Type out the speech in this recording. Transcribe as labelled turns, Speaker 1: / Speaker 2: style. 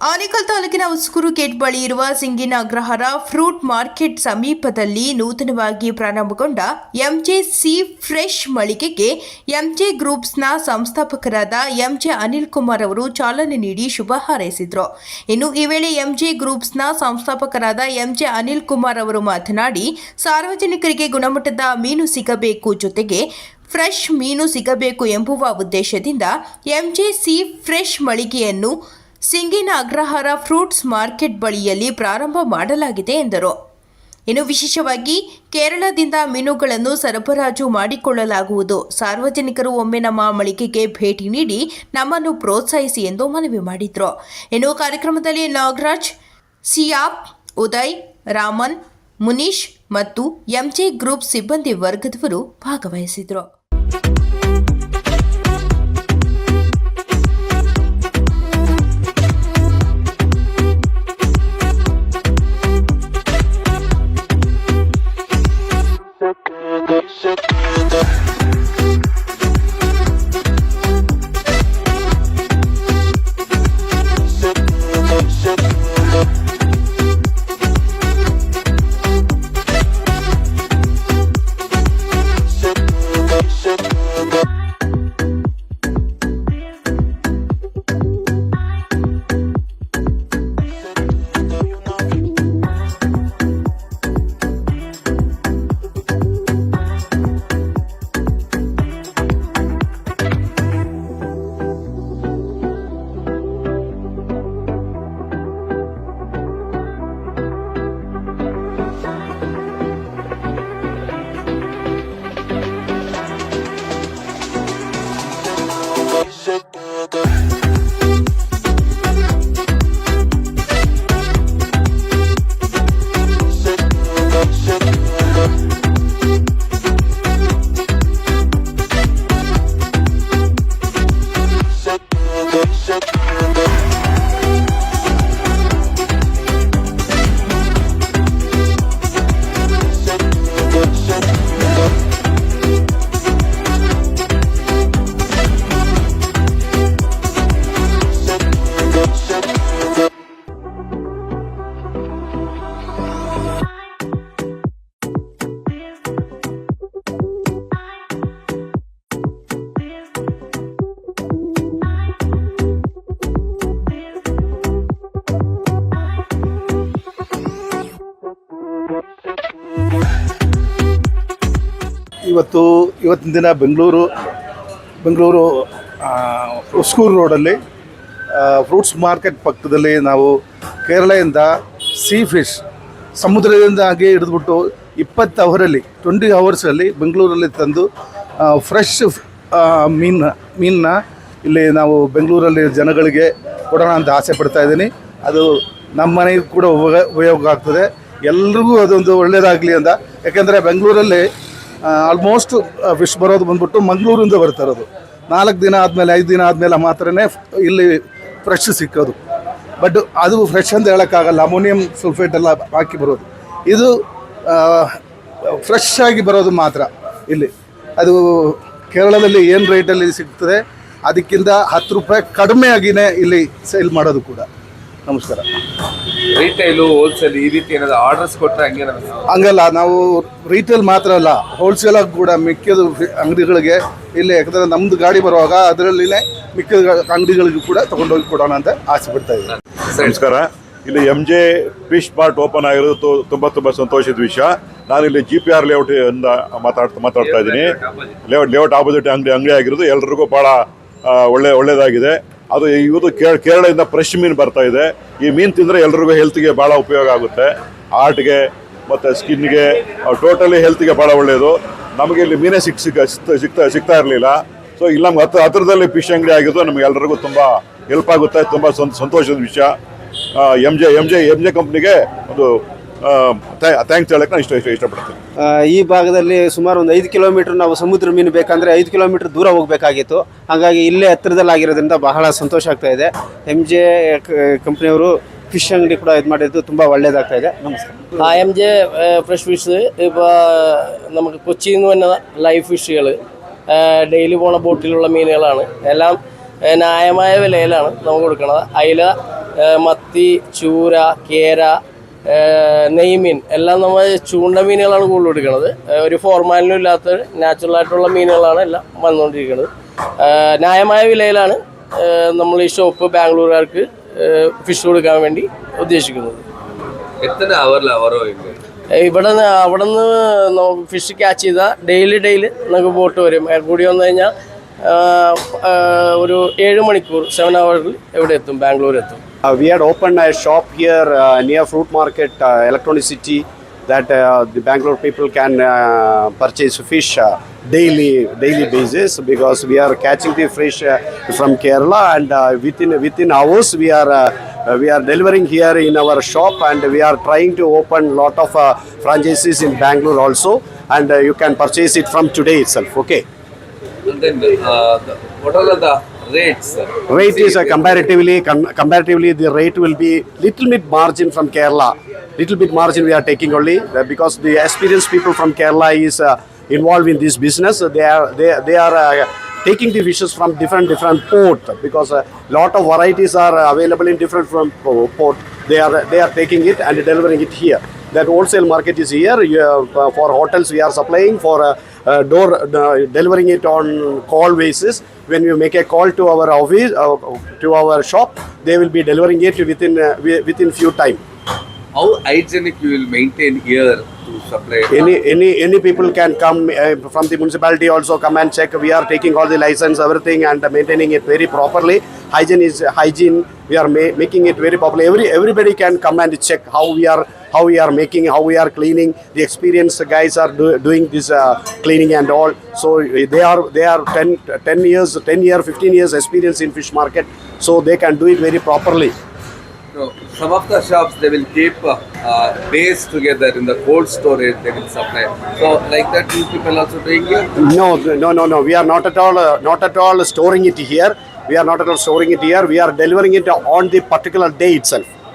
Speaker 1: ಆನೇಕಲ್ ತಾಲೂಕಿನ ಉಸ್ಕೂರು ಗೇಟ್ ಬಳಿ ಇರುವ ಸಿಂಗಿನ ಅಗ್ರಹಾರ ಫ್ರೂಟ್ ಮಾರ್ಕೆಟ್ ಸಮೀಪದಲ್ಲಿ ನೂತನವಾಗಿ ಪ್ರಾರಂಭಗೊಂಡ ಎಂಜೆ ಸಿ ಫ್ರೆಶ್ ಮಳಿಗೆಗೆ ಎಂಜೆ ಗ್ರೂಪ್ಸ್ನ ಸಂಸ್ಥಾಪಕರಾದ ಎಂಜೆ ಅನಿಲ್ ಕುಮಾರ್ ಅವರು ಚಾಲನೆ ನೀಡಿ ಶುಭ ಹಾರೈಸಿದರು. ಇನ್ನು ಈ ವೇಳೆ ಎಂಜೆ ಗ್ರೂಪ್ಸ್ನ ಸಂಸ್ಥಾಪಕರಾದ ಎಂಜೆ ಅನಿಲ್ ಕುಮಾರ್ ಅವರು ಮಾತನಾಡಿ, ಸಾರ್ವಜನಿಕರಿಗೆ ಗುಣಮಟ್ಟದ ಮೀನು ಸಿಗಬೇಕು ಜೊತೆಗೆ ಫ್ರೆಶ್ ಮೀನು ಸಿಗಬೇಕು ಎಂಬುವ ಉದ್ದೇಶದಿಂದ ಎಂಜೆ ಸಿ ಫ್ರೆಶ್ ಮಳಿಗೆಯನ್ನು ಸಿಂಗಿನ ಅಗ್ರಹಾರ ಫ್ರೂಟ್ಸ್ ಮಾರ್ಕೆಟ್ ಬಳಿಯಲ್ಲಿ ಪ್ರಾರಂಭ ಮಾಡಲಾಗಿದೆ ಎಂದರು. ಇನ್ನು ವಿಶೇಷವಾಗಿ ಕೇರಳದಿಂದ ಮೀನುಗಳನ್ನು ಸರಬರಾಜು ಮಾಡಿಕೊಳ್ಳಲಾಗುವುದು. ಸಾರ್ವಜನಿಕರು ಒಮ್ಮೆ ನಮ್ಮ ಮಳಿಗೆಗೆ ಭೇಟಿ ನೀಡಿ ನಮ್ಮನ್ನು ಪ್ರೋತ್ಸಾಹಿಸಿ ಎಂದು ಮನವಿ ಮಾಡಿದರು. ಇನ್ನು ಕಾರ್ಯಕ್ರಮದಲ್ಲಿ ನಾಗರಾಜ್, ಸಿಯಾಪ್, ಉದಯ್, ರಾಮನ್, ಮುನೀಶ್ ಮತ್ತು ಎಂಜೆ ಗ್ರೂಪ್ ಸಿಬ್ಬಂದಿ ವರ್ಗದವರು ಭಾಗವಹಿಸಿದರು.
Speaker 2: thank ಇವತ್ತು ಇವತ್ತಿನ ದಿನ ಬೆಂಗಳೂರು ಬೆಂಗಳೂರು ಆ, ಹೊಸೂರು ರೋಡಲ್ಲಿ ಫ್ರೂಟ್ಸ್ ಮಾರ್ಕೆಟ್ ಪಕ್ಕದಲ್ಲಿ ನಾವು ಕೇರಳದಿಂದ ಸೀ ಫಿಶ್ ಸಮುದ್ರದಿಂದ ಹಾಗೆ ಹಿಡಿದ್ಬಿಟ್ಟು ಇಪ್ಪತ್ತು ಅವರಲ್ಲಿ ಟ್ವೆಂಟಿ ಅವರ್ಸಲ್ಲಿ ಬೆಂಗಳೂರಲ್ಲಿ ತಂದು ಫ್ರೆಶ್ ಮೀನು ಮೀನನ್ನ ಇಲ್ಲಿ ನಾವು ಬೆಂಗಳೂರಲ್ಲಿ ಜನಗಳಿಗೆ ಕೊಡೋಣ ಅಂತ ಆಸೆ ಪಡ್ತಾ ಇದ್ದೀನಿ. ಅದು ನಮ್ಮ ಮನೆಗೂ ಕೂಡ ಉಪಯೋಗ ಆಗ್ತದೆ. ಎಲ್ರಿಗೂ ಅದೊಂದು ಒಳ್ಳೆಯದಾಗಲಿ ಅಂತ. ಯಾಕೆಂದರೆ ಬೆಂಗಳೂರಲ್ಲಿ ಆಲ್ಮೋಸ್ಟ್ ಫಿಶ್ ಬರೋದು ಬಂದ್ಬಿಟ್ಟು ಮಂಗಳೂರಿಂದ ಬರ್ತಾ ಇರೋದು. ನಾಲ್ಕು ದಿನ ಆದಮೇಲೆ, ಐದು ದಿನ ಆದಮೇಲೆ ಮಾತ್ರನೇ ಇಲ್ಲಿ ಫ್ರೆಶ್ ಸಿಕ್ಕೋದು. ಬಟ್ ಅದು ಫ್ರೆಶ್ ಅಂತ ಹೇಳೋಕ್ಕಾಗಲ್ಲ, ಅಮೋನಿಯಂ ಸಲ್ಫೇಟ್ ಎಲ್ಲ ಹಾಕಿ ಬರೋದು. ಇದು ಫ್ರೆಶ್ ಆಗಿ ಬರೋದು ಮಾತ್ರ ಇಲ್ಲಿ. ಅದು ಕೇರಳದಲ್ಲಿ ಏನು ರೇಟಲ್ಲಿ ಸಿಗ್ತದೆ, ಅದಕ್ಕಿಂತ ಹತ್ತು ರೂಪಾಯಿ ಕಡಿಮೆ ಆಗಿನೇ ಇಲ್ಲಿ ಸೇಲ್ ಮಾಡೋದು ಕೂಡ. ನಮಸ್ಕಾರ.
Speaker 3: ರೀಟೈಲು ಹೋಲ್ಸೇಲ್ ಈ ರೀತಿ ಏನಾದ್ರು ಆರ್ಡರ್ಸ್ ಕೊಟ್ಟರೆ ಹಂಗೆ
Speaker 2: ಹಂಗಲ್ಲ ನಾವು ರೀಟೇಲ್ ಮಾತ್ರ ಅಲ್ಲ ಹೋಲ್ಸೇಲಾಗಿ ಕೂಡ ಮಿಕ್ಕಿದ ಫಿ- ಅಂಗಡಿಗಳಿಗೆ ಇಲ್ಲಿ ಯಾಕಂದರೆ ನಮ್ದು ಗಾಡಿ ಬರುವಾಗ ಅದರಲ್ಲಿನೇ ಮಿಕ್ಕಿದ ಅಂಗಡಿಗಳಿಗೂ ಕೂಡ ತಗೊಂಡೋಗಿ ಕೊಡೋಣ ಅಂತ ಆಸೆ ಪಡ್ತಾ ಇದ್ದೀನಿ.
Speaker 4: ನಮಸ್ಕಾರ. ಇಲ್ಲಿ M J fish mart open ಆಗಿರೋದು ತುಂಬ ತುಂಬ ಸಂತೋಷದ ವಿಷಯ. ನಾನು ಇಲ್ಲಿ ಜಿ ಪಿ ಆರ್ ಲೇಔಟ್ ಇಂದ ಮಾತಾಡ್ತಾ ಮಾತಾಡ್ತಾ ಇದ್ದೀನಿ. ಲೇಔಟ್ ಲೇಔಟ್ ಆಪೋಸಿಟ್ ಅಂಗಡಿ ಅಂಗಡಿ ಆಗಿರೋದು ಎಲ್ರಿಗೂ ಭಾಳ ಒಳ್ಳೆ ಒಳ್ಳೇದಾಗಿದೆ. ಅದು ಇವತ್ತು ಕೇರ- ಕೇರಳದಿಂದ ಫ್ರೆಶ್ ಮೀನು ಬರ್ತಾ ಇದೆ. ಈ ಮೀನು ತಿಂದರೆ ಎಲ್ರಿಗೂ ಹೆಲ್ತ್ಗೆ ಭಾಳ ಉಪಯೋಗ ಆಗುತ್ತೆ. ಹಾರ್ಟ್ಗೆ ಮತ್ತು ಸ್ಕಿನ್ಗೆ ಟೋಟಲಿ ಹೆಲ್ತ್ಗೆ ಭಾಳ ಒಳ್ಳೆಯದು ನಮಗೆ ಇಲ್ಲಿ ಮೀನೇ ಸಿಕ್ ಸಿಕ್ಕ ಸಿಗ್ತಾ ಸಿಗ್ತಾ ಇರಲಿಲ್ಲ. ಸೊ ಇಲ್ಲಿ, ನಮ್ಗೆ ಹತ್ರ ಹತ್ರದಲ್ಲಿ ಫಿಶ್ ಅಂಗಡಿ ಆಗಿದ್ದು ನಮಗೆ ಎಲ್ರಿಗೂ ತುಂಬ ಹೆಲ್ಪ್ ಆಗುತ್ತೆ. ತುಂಬ ಸಂತೋಷದ ವಿಷಯ. M J M J M J ಕಂಪ್ನಿಗೆ ಒಂದು ಥ್ಯಾಂಕ್ಸ್ ಹೇಳಕ್ಕೆ ನಾನು ಇಷ್ಟ ಇಷ್ಟ ಇಷ್ಟಪಡ್ತೀನಿ
Speaker 5: ಆ, ಈ ಭಾಗದಲ್ಲಿ ಸುಮಾರು ಒಂದು ಐದು ಕಿಲೋಮೀಟರ್ ನಾವು ಸಮುದ್ರ ಮೀನು ಬೇಕಂದ್ರೆ ಐದು ಕಿಲೋಮೀಟರ್ ದೂರ ಹೋಗಬೇಕಾಗಿತ್ತು ಹಾಗಾಗಿ ಇಲ್ಲೇ ಹತ್ತಿರದಲ್ಲಿ ಆಗಿರೋದ್ರಿಂದ ಬಹಳ ಸಂತೋಷ ಆಗ್ತಾ ಇದೆ ಎಮ್ ಜೆ ಕಂಪ್ನಿಯವರು ಫಿಶ್ ಅಂಗಡಿ ಕೂಡ ಇದು ಮಾಡಿದ್ದು ತುಂಬ ಒಳ್ಳೇದಾಗ್ತಾ ಇದೆ ನಮಸ್ಕಾರ
Speaker 6: ആ എം ജെ ഫ്രഷ് ഫിഷ് ഇപ്പോൾ നമുക്ക് കൊച്ചിയിൽ നിന്ന് തന്നെ ലൈവ് ഫിഷുകൾ ഡെയിലി പോണ ബോട്ടിലുള്ള മീനുകളാണ് എല്ലാം ഏ, ന്യായമായ വിലയിലാണ് നമുക്ക് കൊടുക്കുന്നത് അയില ഏഹ് മത്തി ചൂര കേര ഏഹ് നെയ്മീൻ. എല്ലാം നമ്മൾ ചൂണ്ട മീനുകളാണ് കൂടുതൽ എടുക്കുന്നത്. ഒരു ഫോർമാലിനും ഇല്ലാത്ത നാച്ചുറൽ ആയിട്ടുള്ള മീനുകളാണ് എല്ലാം വന്നുകൊണ്ടിരിക്കുന്നത്. ന്യായമായ വിലയിലാണ് നമ്മൾ ഈ ഷോപ്പ് ബാംഗ്ലൂരുകാർക്ക് ഫിഷ് കൊടുക്കാൻ വേണ്ടി ഉദ്ദേശിക്കുന്നത്.
Speaker 3: എത്ര
Speaker 6: ഇവിടെ നിന്ന് അവിടെ നിന്ന് ഫിഷ് ക്യാച്ച് ചെയ്താൽ ഡെയിലി ഡെയിലി നമുക്ക് ബോട്ട് വരും. കൂടി വന്നു കഴിഞ്ഞാൽ ഒരു ഏഴ് മണിക്കൂർ സെവൻ അവറിൽ എവിടെ എത്തും? ബാംഗ്ലൂർ എത്തും.
Speaker 5: We had opened a shop here uh, near Fruit Market, uh, Electronic City, that uh, the Bangalore people can uh, purchase fish uh, daily, daily basis because we are catching the fish uh, from Kerala and uh, within within hours we are. Uh, uh, we are delivering here in our shop and we are trying to open a lot of uh, franchises in Bangalore also and uh, you can purchase it from today itself okay
Speaker 3: And then, uh, what are the rates?
Speaker 5: Rate is uh, comparatively com- comparatively the rate will be little bit margin from Kerala. Little bit margin we are taking only uh, because the experienced people from Kerala is uh, involved in this business. They are they they are uh, taking the fishes from different different port because a lot of varieties are available in different from port. They are they are taking it and delivering it here. That wholesale market is here. Uh, for hotels, we are supplying for uh, uh, door uh, delivering it on call basis. When you make a call to our office, uh, to our shop, they will be delivering it within uh, within few time.
Speaker 3: How hygienic you will maintain here supply?
Speaker 5: Any any any people can come uh, from the municipality also come and check. We are taking all the license, everything, and maintaining it very properly. Hygiene is hygiene. We are ma- making it very properly. Every everybody can come and check how we are how we are making, how we are cleaning. The experienced guys are do, doing this uh, cleaning and all. So uh, they are they are 10, 10 years, ten year, fifteen years experience in fish market. So they can do it very properly.
Speaker 3: So, some of the shops they will keep uh, uh, together in the cold storage. They will supply. So, like that, you people also doing here.
Speaker 5: No, no, no, no. We are not at all, uh, not at all storing it here. We are not at all storing it here. We are delivering it on the particular day itself.